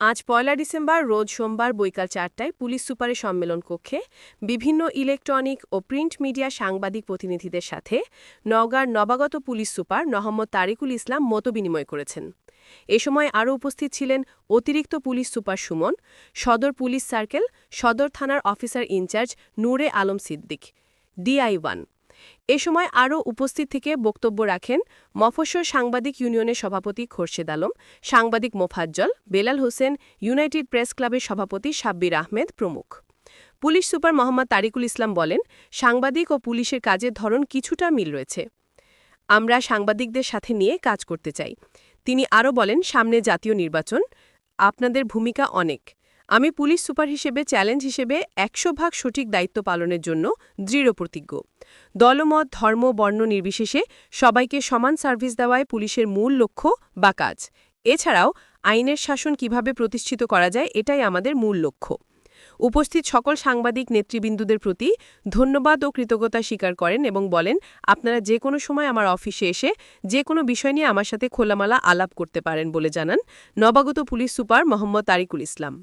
আজ পয়লা ডিসেম্বর, রোজ সোমবার বৈকাল চারটায় পুলিশ সুপারের সম্মেলন কক্ষে বিভিন্ন ইলেকট্রনিক ও প্রিন্ট মিডিয়া সাংবাদিক প্রতিনিধিদের সাথে নওগাঁর নবাগত পুলিশ সুপার নহম্মদ তারিকুল ইসলাম মতবিনিময় করেছেন। এ সময় আরও উপস্থিত ছিলেন অতিরিক্ত পুলিশ সুপার সুমন, সদর পুলিশ সার্কেল, সদর থানার officer in charge Nure Alam Siddique, DI one. এ সময় আরও উপস্থিত থেকে বক্তব্য রাখেন মফস্বর সাংবাদিক ইউনিয়নের সভাপতি খোরশেদ আলম, সাংবাদিক মোফাজ্জল, বেলাল হোসেন, ইউনাইটেড প্রেস ক্লাবের সভাপতি সাব্বির আহমেদ প্রমুখ। পুলিশ সুপার মোহাম্মদ তারিকুল ইসলাম বলেন, সাংবাদিক ও পুলিশের কাজের ধরন কিছুটা মিল রয়েছে। আমরা সাংবাদিকদের সাথে নিয়ে কাজ করতে চাই। তিনি আরও বলেন, সামনে জাতীয় নির্বাচন, আপনাদের ভূমিকা অনেক। আমি পুলিশ সুপার হিসেবে চ্যালেঞ্জ হিসেবে একশো ভাগ সঠিক দায়িত্ব পালনের জন্য দৃঢ় প্রতিজ্ঞ দলমত, ধর্ম, বর্ণ নির্বিশেষে সবাইকে সমান সার্ভিস দেওয়ায় পুলিশের মূল লক্ষ্য বা কাজ। এছাড়াও, আইনের শাসন কীভাবে প্রতিষ্ঠিত করা যায় এটাই আমাদের মূল লক্ষ্য। উপস্থিত সকল সাংবাদিক, নেতৃবৃন্দুদের প্রতি ধন্যবাদ ও কৃতজ্ঞতা স্বীকার করেন এবং বলেন, আপনারা যে কোনো সময় আমার অফিসে এসে যে কোনো বিষয় নিয়ে আমার সাথে খোলামালা আলাপ করতে পারেন বলে জানান নবাগত পুলিশ সুপার মোহাম্মদ তারিকুল ইসলাম।